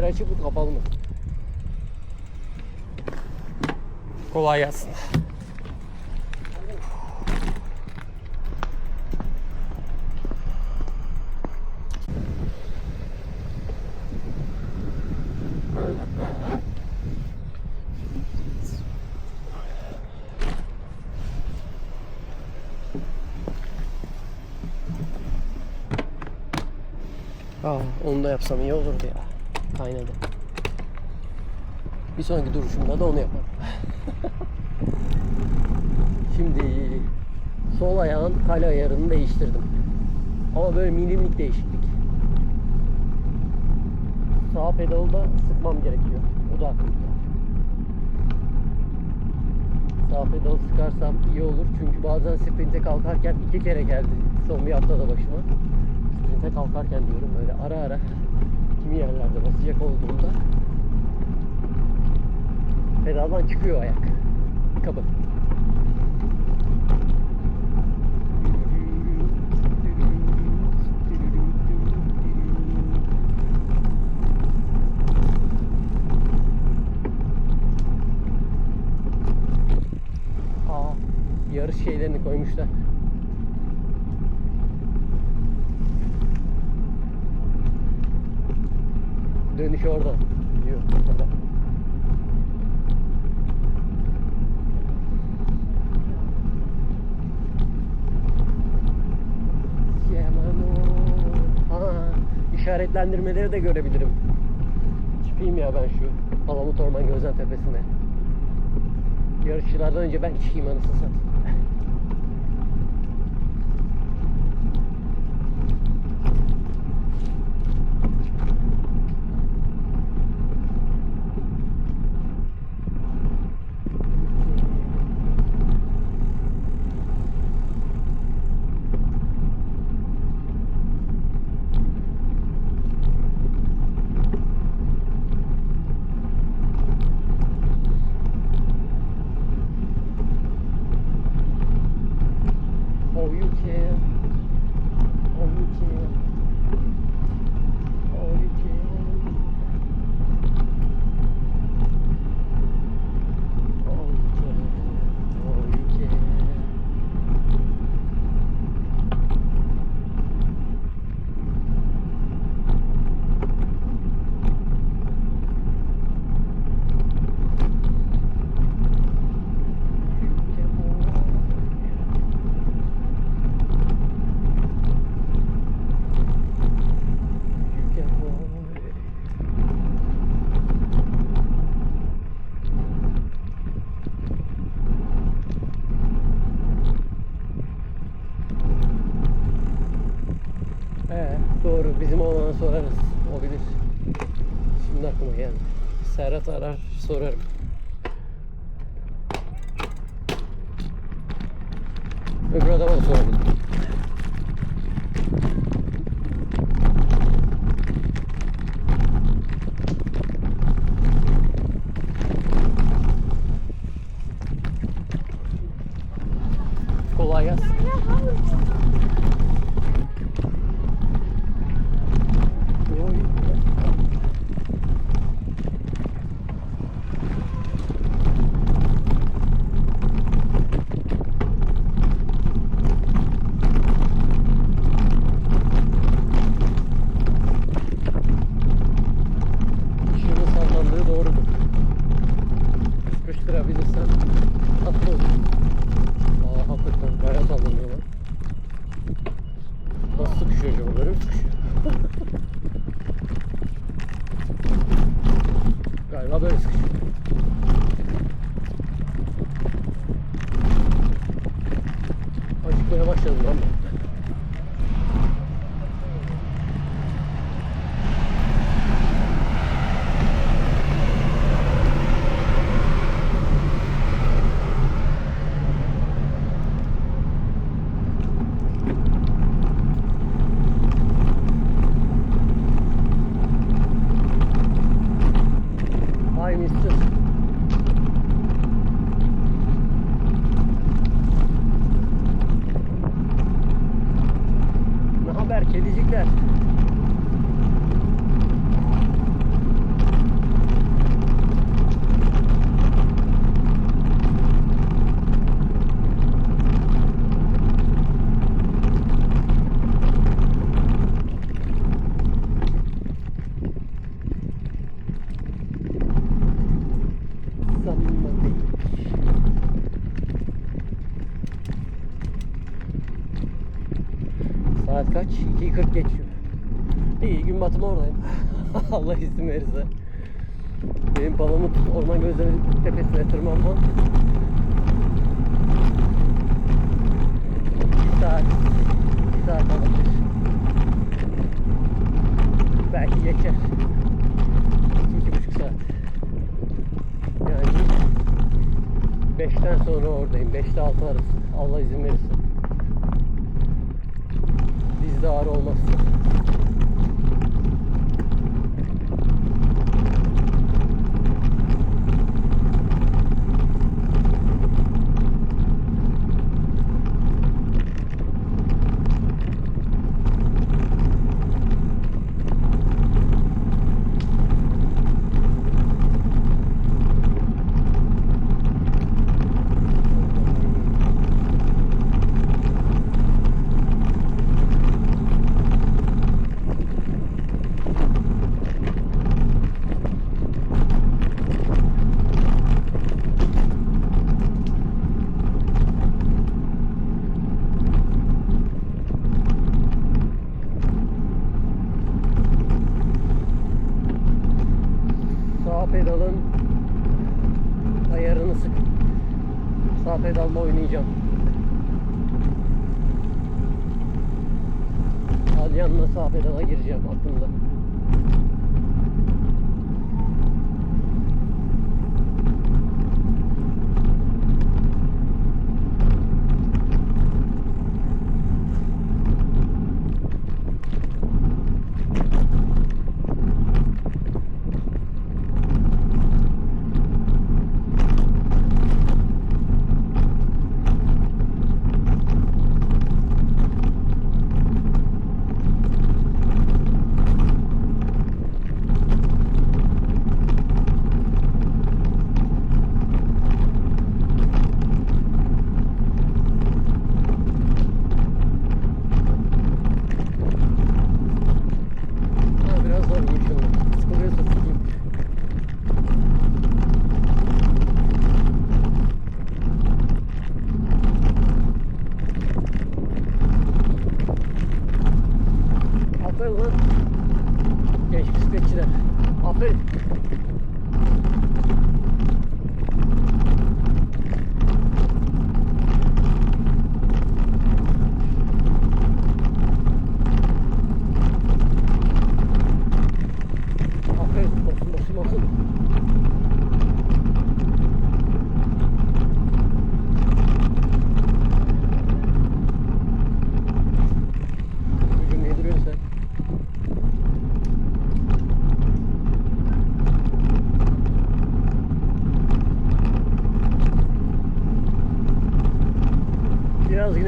Kamera açık mı kapalı mı? Kolay gelsin. Aa, onu da yapsam iyi olurdu ya. Kaynadı. Bir sonraki duruşumda da onu yaparım. Şimdi sol ayağın kale ayarını değiştirdim. Ama böyle milimlik değişiklik. Sağ pedalı da sıkmam gerekiyor. O da aklımda. Sağ pedalı sıkarsam iyi olur. Çünkü bazen sprinte kalkarken iki kere geldi. Son bir haftada başıma. Sprinte kalkarken diyorum böyle ara ara kimi yerlerde basacak olduğumda pedaldan çıkıyor ayak. Kabı. Aa, yarış şeylerini koymuşlar. Dönüş oradan. Gidiyor. Ha, işaretlendirmeleri de görebilirim. Çıkayım ya ben şu Palamut Orman Gözlem Tepesi'ne. Yarışçılardan önce ben çıkayım anasını satayım. Serhat arar sorarım. 2'yi geçiyor. İyi gün batımı oradayım. Allah izin verirse. Benim Palamut Orman Gözleme Tepesi'ne tırmanmam. Bir saat, bir saat alabilir. Belki geçer. İki, buçuk saat. Yani beşten sonra oradayım. Beşte altı arası. Allah izin verirse. Bizde ağrı olmazsa. Sağ pedalın ayarını sık. Sağ pedalla oynayacağım. Alyan'la sağ pedala gireceğim aklımda.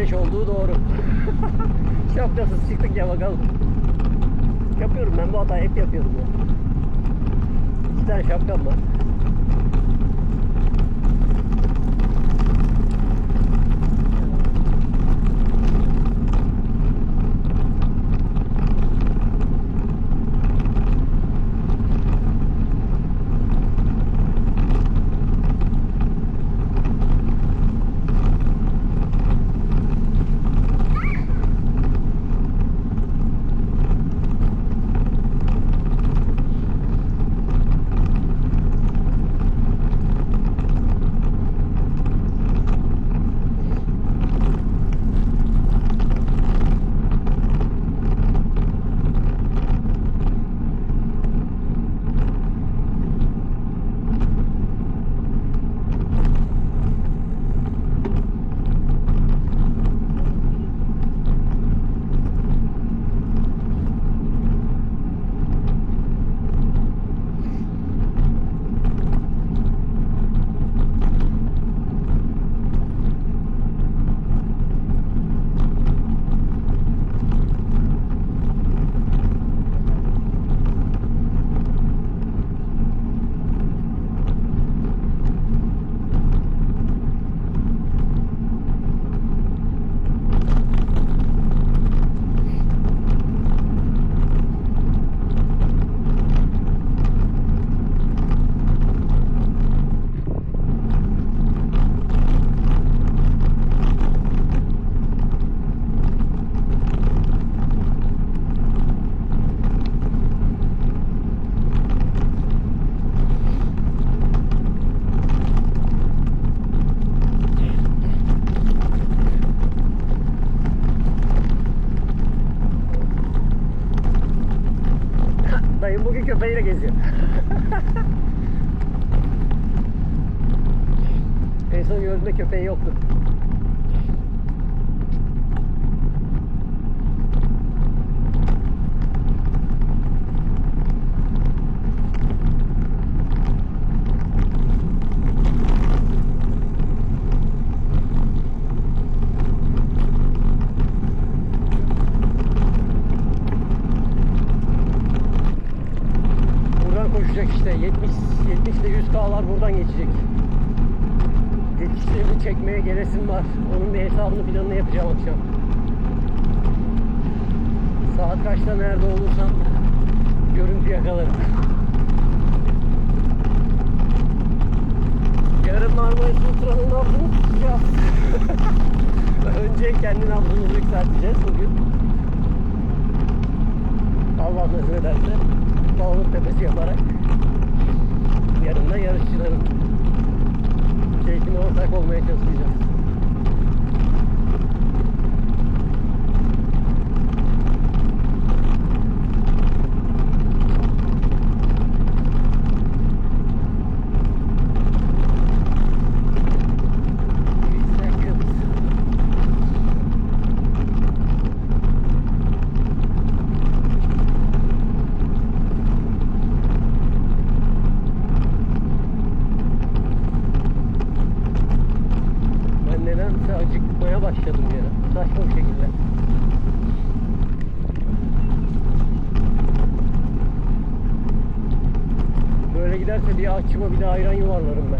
Güneş olduğu doğru. Şapkasız çıktık ya bakalım. Yapıyorum ben bu hatayı hep yapıyorum ya. İki tane şapkam var. Köpeğiyle geziyor. en son gördüğümde köpeği yoktu. Buradan koşacak işte 70 70 ile 100 K'lar buradan geçecek. Geçişlerini çekmeye gelesim var. Onun bir hesabını planını yapacağım akşam. Saat kaçta nerede olursam görüntü yakalarım. Yarın Marmaris Ultra'nın nabzını tutacağız. Önce kendi nabzımızı yükselteceğiz bugün. Allah nasip ederse Bağlık tepesi yaparak yarın da yarışçıların keyfine ortak olmaya çalışacağız. Three seconds. Ben nedense acıkmaya başladım ya. Saçma bir şekilde. Böyle giderse bir açıma bir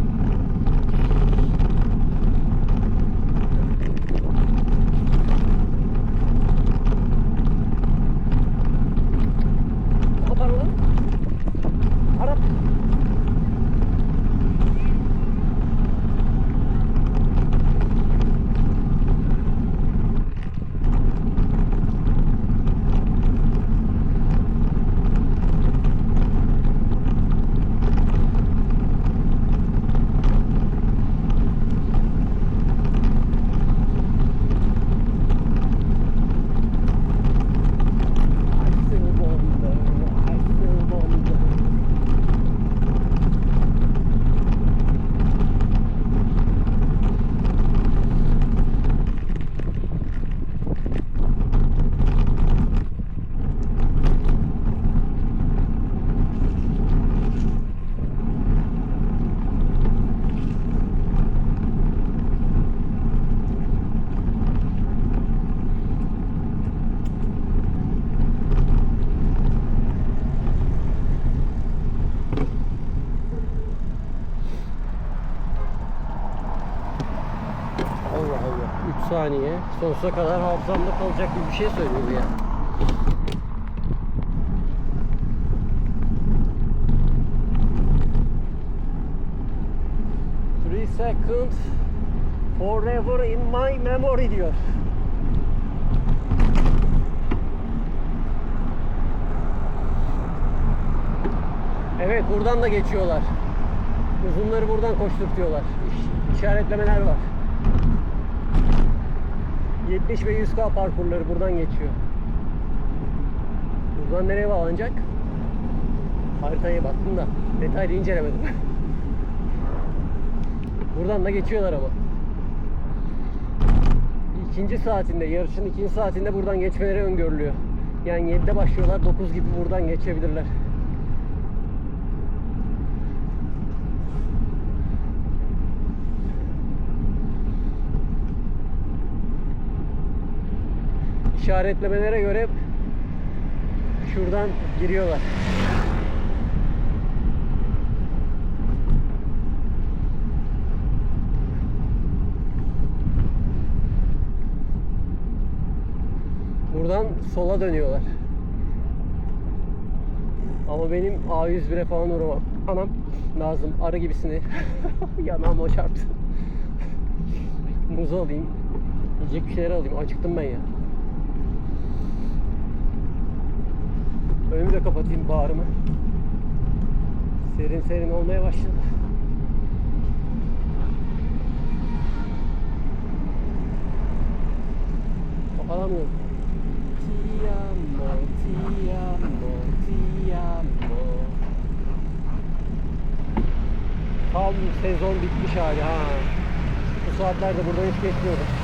saniye. Sonsuza kadar hafızamda kalacak gibi bir şey söylüyor ya. Three seconds forever in my memory diyor. Evet buradan da geçiyorlar. Uzunları buradan koşturtuyorlar. İş- işaretlemeler var. 70 ve 100K parkurları buradan geçiyor. Buradan nereye bağlanacak? Haritaya baktım da detaylı incelemedim. buradan da geçiyorlar ama. İkinci saatinde, yarışın ikinci saatinde buradan geçmeleri öngörülüyor. Yani 7'de başlıyorlar, 9 gibi buradan geçebilirler. İşaretlemelere göre şuradan giriyorlar. Buradan sola dönüyorlar. Ama benim A101'e falan uğramam. Anam Nazım arı gibisini yanağıma çarptı. Muz alayım. Yiyecek bir şeyler alayım. Acıktım ben ya. Önümü de kapatayım bağrımı. Serin serin olmaya başladı. Kapanamıyorum. Ti amo, ti amo, ti amo. Tam sezon bitmiş hali ha. Bu saatlerde buradan hiç geçmiyorum.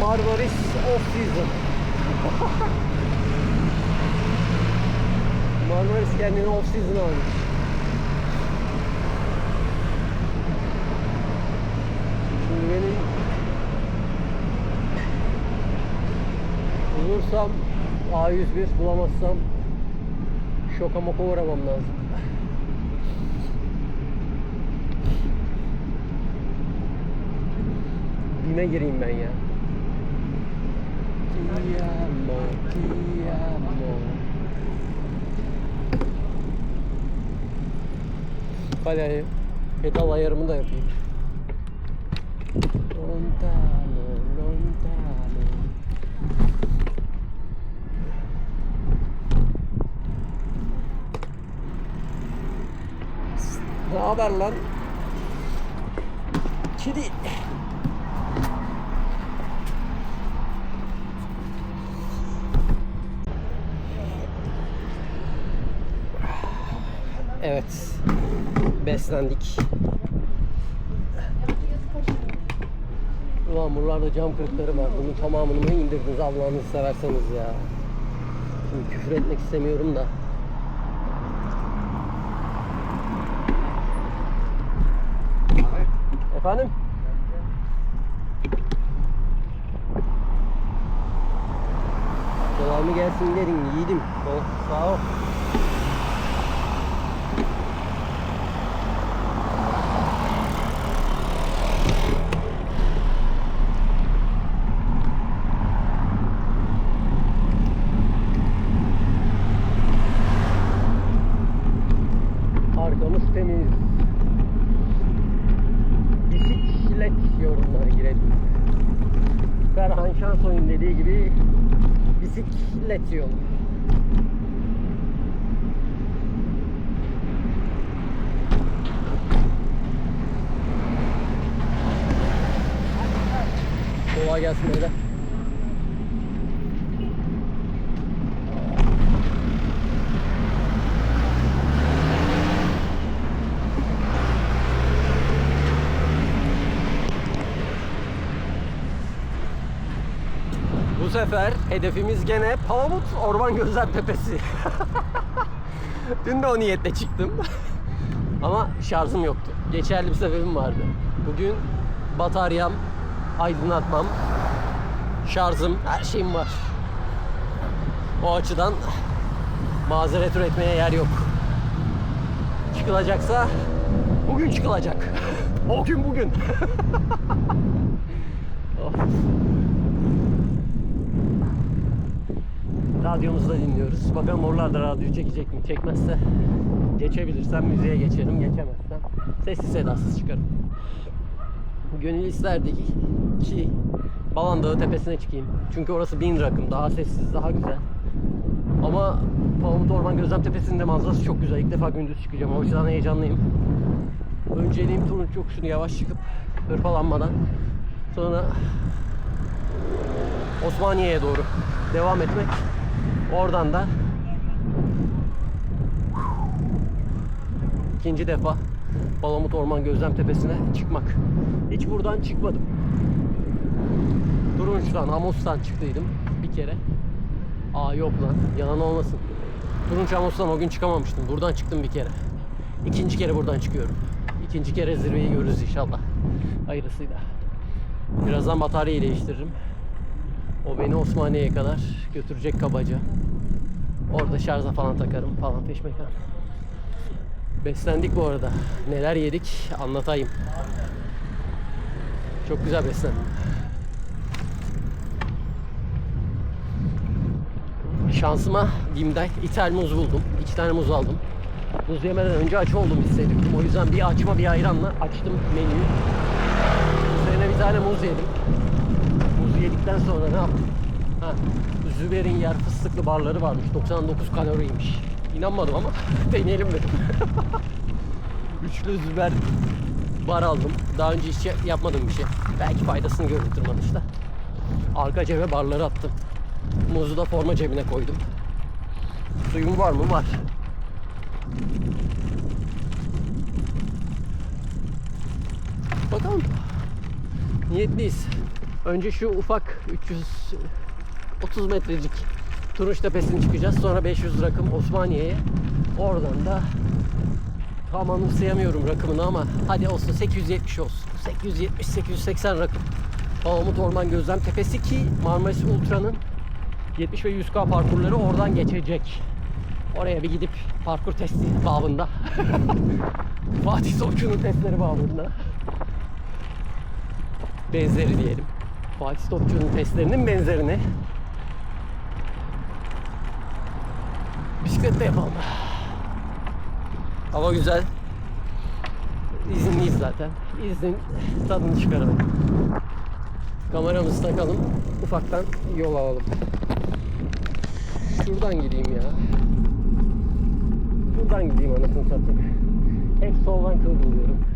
Marmaris off season. Marmaris kendini off season almış. Şimdi benim bulursam A101 bulamazsam şoka moka uğramam lazım. Bime gireyim ben ya. Ti amo, ti amo. Hadi pedal ayarımı da yapayım. Lontano, lontano. Ne haber lan? Kedi. Evet. Beslendik. Ulan buralarda cam kırıkları var. Bunun tamamını mı indirdiniz Allah'ınızı severseniz ya. Şimdi küfür etmek istemiyorum da. Efendim? Devamı gelsin derin yiğidim. Oh, sağ ol. Bisiklet yolu. Kolay gelsin öyle. Bu sefer hedefimiz gene Palamut Orman Gözlem Tepesi. Dün de o niyetle çıktım. Ama şarjım yoktu. Geçerli bir sebebim vardı. Bugün bataryam, aydınlatmam, şarjım, her şeyim var. O açıdan mazeret üretmeye yer yok. Çıkılacaksa bugün çıkılacak. o gün bugün. of. Radyomuzu da dinliyoruz. Bakalım oralarda radyo çekecek mi? Çekmezse geçebilirsem müziğe geçerim. Geçemezsem sessiz sedasız çıkarım. Gönül isterdi ki, Balan Dağı tepesine çıkayım. Çünkü orası bin rakım. Daha sessiz, daha güzel. Ama Palamut Orman Gözlem Tepesi'nde manzarası çok güzel. İlk defa gündüz çıkacağım. O yüzden heyecanlıyım. Önceliğim Turunç yokuşunu yavaş çıkıp hırpalanmadan sonra Osmaniye'ye doğru devam etmek. Oradan da ikinci defa Balamut Orman Gözlem Tepesi'ne çıkmak. Hiç buradan çıkmadım. Turunç'tan, Amos'tan çıktıydım bir kere. Aa yok lan, yalan olmasın. Turunç Amos'tan o gün çıkamamıştım. Buradan çıktım bir kere. İkinci kere buradan çıkıyorum. İkinci kere zirveyi görürüz inşallah. Hayırlısıyla. Birazdan bataryayı değiştiririm. O beni Osmaniye'ye kadar götürecek kabaca. Orada şarja falan takarım falan peşmekan. Beslendik bu arada. Neler yedik anlatayım. Çok güzel beslendim. Şansıma Bim'den ithal muz buldum. İki tane muz aldım. Muz yemeden önce aç oldum hissettim. O yüzden bir açma bir ayranla açtım menüyü. Üzerine bir tane muz yedim. Yedikten sonra ne yaptım? Ha, Züber'in yer fıstıklı barları varmış. 99 kaloriymiş. İnanmadım ama deneyelim dedim. Üçlü Züber bar aldım. Daha önce hiç yapmadığım bir şey. Belki faydasını görür tırmanışta. Arka cebe barları attım. Muzu da forma cebine koydum. Suyum var mı? Var. Bakalım. Niyetliyiz. Önce şu ufak 330 metrecik Turunç Tepesi'ni çıkacağız. Sonra 500 rakım Osmaniye'ye. Oradan da tam anımsayamıyorum rakımını ama hadi olsun 870 olsun. 870-880 rakım. Palamut Orman Gözlem Tepesi ki Marmaris Ultra'nın 70 ve 100K parkurları oradan geçecek. Oraya bir gidip parkur testi babında. Fatih Topçu'nun testleri babında. Benzeri diyelim. Fatih Topçu'nun testlerinin benzerini bisikletle yapalım. Hava güzel. İzinliyiz zaten. İznin tadını çıkaralım. Kameramızı takalım. Ufaktan yol alalım. Şuradan gideyim ya. Buradan gideyim anasını satayım. Hep soldan kıl buluyorum.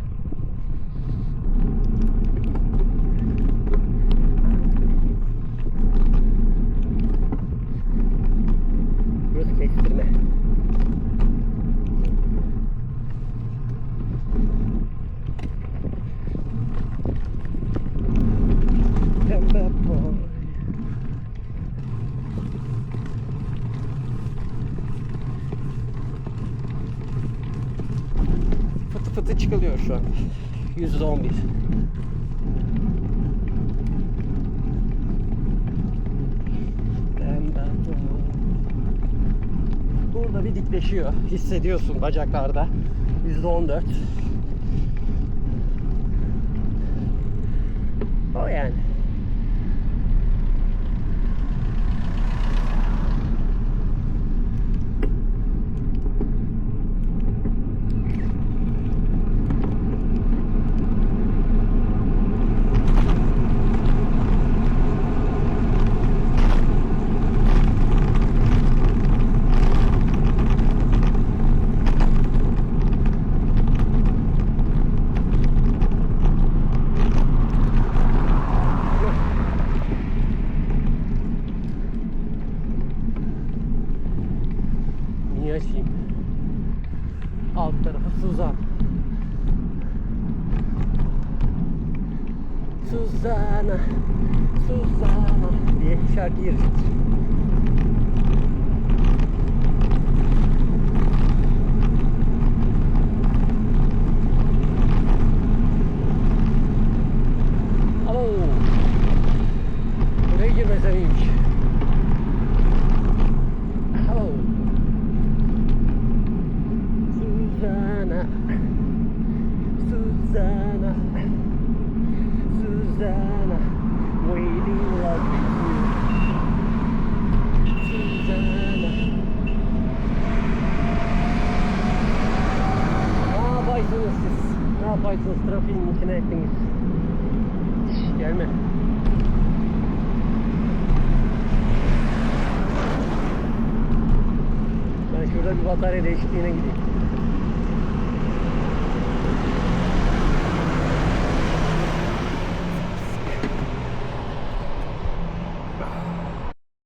getirme. Fıtı fıtı çıkılıyor şu an. 111. Dikleşiyor. Hissediyorsun bacaklarda. Yüzde on dört. O yani. Batarya değişikliğine gideyim.